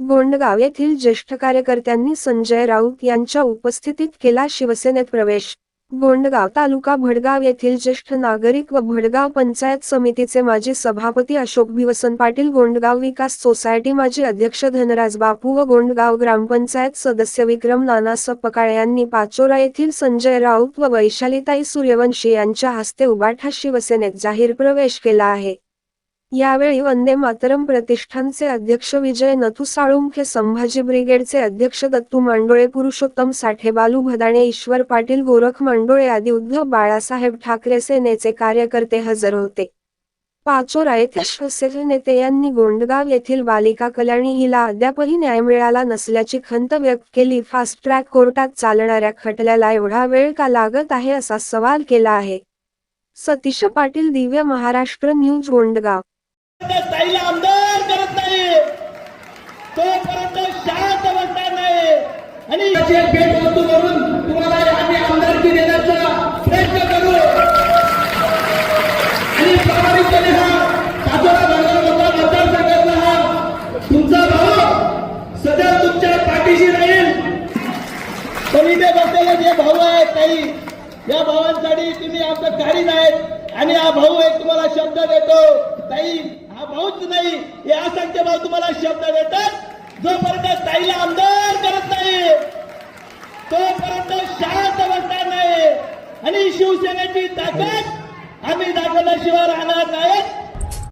गोंडगाव येथील ज्येष्ठ कार्यकर्त्यांनी संजय राऊत यांच्या उपस्थितीत केला शिवसेनेत प्रवेश. गोंडगाव तालुका भडगाव येथील ज्येष्ठ नागरिक व भडगाव पंचायत समितीचे माजी सभापती अशोक भिवसन पाटील गोंडगाव विकास सोसायटी माजी अध्यक्ष धनराज बापू व गोंडगाव ग्रामपंचायत सदस्य विक्रम नाना सपकाळ यांनी पाचोरा येथील संजय राऊत व वैशालीताई सूर्यवंशी यांच्या हस्ते उबाठा शिवसेनेत जाहीर प्रवेश केला आहे. यावेळी वंदे मातरम प्रतिष्ठानचे अध्यक्ष विजय नथू साळुंखे संभाजी ब्रिगेडचे अध्यक्ष दत्तू मांडोळे पुरुषोत्तम साठे बालू भदाणे ईश्वर पाटील गोरख मांडोळे आदी उद्धव बाळासाहेब ठाकरे सेनेचे कार्यकर्ते हजर होते. पाचोरा येथे शिवसेना नेते यांनी गोंडगाव येथील बालिका कल्याणी हिला अद्यापही न्याय मिळाला नसल्याची खंत व्यक्त केली. फास्ट ट्रॅक कोर्टात चालणाऱ्या खटल्याला एवढा वेळ का लागत आहे असा सवाल केला आहे. सतीश पाटील दिव्य महाराष्ट्र न्यूज गोंडगाव. ताईला आमदार करत नाही. तोपर्यंत शांत बसणार नाही. आणि याची एक भेट वस्तू करून तुम्हाला आम्ही आमदारकी देण्याचा प्रयत्न करू. आणि प्रामाणिकपणे हा सातारा भागामधला मतदारसंघातला हा. तुमचा भाऊ सदैव तुमच्या पाठीशी राहील. पण इथे बसलेले जे भाऊ आहेत काही या भावांसाठी तुम्ही आमचं काही नाहीत आणि हा भाऊ एक तुम्हाला शब्द देतो. ताई हा भाऊच नाही. हे असंख्य भाऊ तुम्हाला शब्द देतात. जोपर्यंत ताईला आमदार करत नाही तोपर्यंत शांत बसणार नाही. आणि शिवसेनेची ताकद आम्ही दाखवल्याशिवाय राहणार नाही